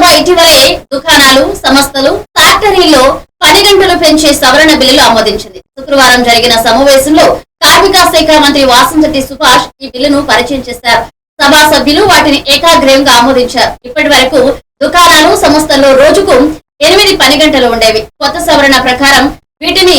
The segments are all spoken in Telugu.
లోక్సభ ఇటీవలే దుకాణాలు సంస్థలు ఫ్యాక్టరీల్లో పని గంటలు పెంచే సవరణ బిల్లులు ఆమోదించింది. శుక్రవారం జరిగిన సమావేశంలో కార్మిక శాఖ మంత్రి వాసంశెట్టి సుభాష్ ఈ బిల్లును పరిచయం చేశారు. సభా సభ్యులు వాటిని ఏకాగ్రయంగా ఆమోదించారు. ఇప్పటి వరకు దుకాణాలు సంస్థల్లో రోజుకు ఎనిమిది పని గంటలు ఉండేవి. కొత్త సవరణ ప్రకారం వీటిని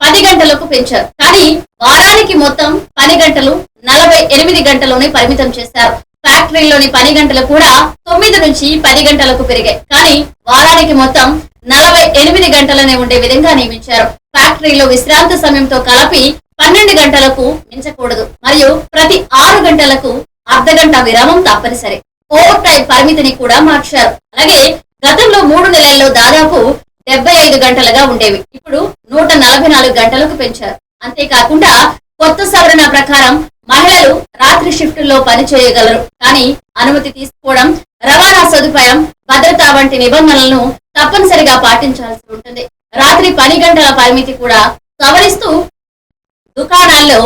పది గంటలకు పెంచారు. కానీ వారానికి మొత్తం పని గంటలు నలభై ఎనిమిది గంటలోనే పరిమితం చేశారు. ఫ్యాక్టరీలోని పని గంటలు కూడా తొమ్మిది నుంచి పది గంటలకు పెరిగాయి. కానీ వారానికి మొత్తం నలభై ఎనిమిది గంటలనే ఉండే విధంగా నియమించారు. ఫ్యాక్టరీలో విశ్రాంతి సమయంతో కలిపి పన్నెండు గంటలకు మించకూడదు. మరియు ప్రతి ఆరు గంటలకు అర్ధ గంట విరామం తప్పనిసరి. ఓవర్ టైం పరిమితిని కూడా మార్చారు. అలాగే గతంలో మూడు నెలల్లో దాదాపు డెబ్బై ఐదు గంటలుగా ఉండేవి. ఇప్పుడు నూట నలభై నాలుగు గంటలకు పెంచారు. అంతేకాకుండా కొత్త సవరణ ప్రకారం మహిళలు రాత్రి షిఫ్టుల్లో పని చేయగలరు. కానీ అనుమతి తీసుకోవడం రవాణా సదుపాయం భద్రత వంటి నిబంధనలను తప్పనిసరిగా పాటించాల్సి ఉంటుంది. రాత్రి పని గంటల పరిమితి కూడా సవరిస్తూ దుకాణాల్లో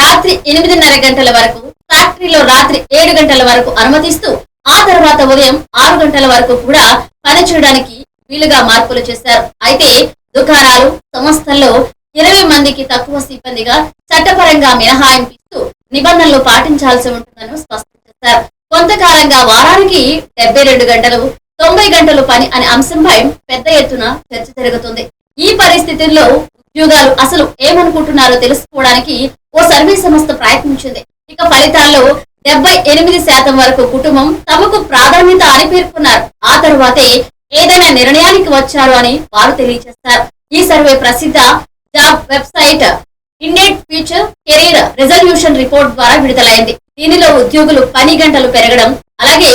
రాత్రి ఎనిమిదిన్నర గంటల వరకు ఫ్యాక్టరీలో రాత్రి ఏడు గంటల వరకు అనుమతిస్తూ ఆ తర్వాత ఉదయం ఆరు గంటల వరకు కూడా పనిచేయడానికి వీలుగా మార్పులు చేశారు. అయితే దుకాణాలు సంస్థల్లో ఇరవై మందికి తక్కువ సిబ్బందిగా చట్టపరంగా మినహాయింపు నిబంధనలు పాటించాల్సి ఉంటుందని స్పష్టం చేశారు. కొంతకాలంగా వారానికి డెబ్బై రెండు గంటలు తొంభై గంటలు పని అనే అంశంపై పెద్ద ఎత్తున చర్చ జరుగుతుంది. ఈ పరిస్థితుల్లో ఉద్యోగాలు అసలు ఏమనుకుంటున్నారో తెలుసుకోవడానికి ఓ సర్వే సంస్థ ప్రయత్నించింది. ఇక ఫలితాల్లో డెబ్బై ఎనిమిది శాతం వరకు కుటుంబం తమకు ప్రాధాన్యత అని పేర్కొన్నారు. ఆ తరువాతే ఏదైనా నిర్ణయానికి వచ్చారు అని వారు తెలియజేస్తారు ఈ సర్వే ప్రసిద్ధ job website Indeed future career resolution report ద్వారా విడుదలైంది. దీనిలో ఉద్యోగులు పని గంటలు పెరగడం అలాగే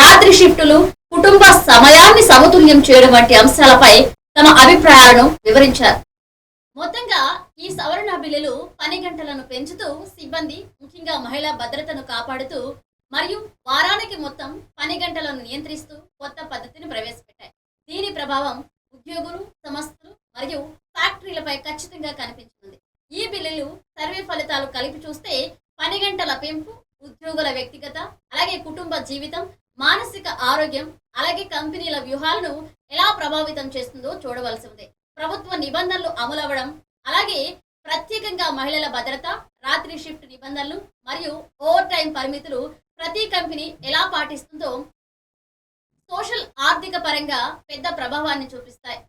రాత్రి షిఫ్టులు కుటుంబ సమయాన్ని సమతుల్యం చేయడం వంటి అంశాలపై తమ అభిప్రాయాలను వివరించారు. మొత్తంగా ఈ సవరణ బిల్లులు పని గంటలను పెంచుతూ సిబ్బంది ముఖ్యంగా మహిళా భద్రతను కాపాడుతూ మరియు వారానికి మొత్తం పని గంటలను నియంత్రిస్తూ కొత్త పద్ధతిని ప్రవేశపెట్టాయి. దీని ప్రభావం ఉద్యోగులు సంస్థలు మరియు ఫ్యాక్టరీలపై ఖచ్చితంగా కనిపించింది ఈ సర్వే ఫలితాలు కలిపి చూస్తే పని గంటల పెంపు ఉద్యోగుల వ్యక్తిగత అలాగే కుటుంబ జీవితం మానసిక ఆరోగ్యం అలాగే కంపెనీల వ్యూహాలను ఎలా ప్రభావితం చేస్తుందో చూడవలసి ఉంది. ప్రభుత్వ నిబంధనలు అమలవ్వడం అలాగే ప్రత్యేకంగా మహిళల భద్రత రాత్రి షిఫ్ట్ నిబంధనలు మరియు ఓవర్ టైం పరిమితులు ప్రతి కంపెనీ ఎలా పాటిస్తుందో సోషల్ ఆర్థిక పరంగా పెద్ద ప్రభావాన్ని చూపిస్తాయి.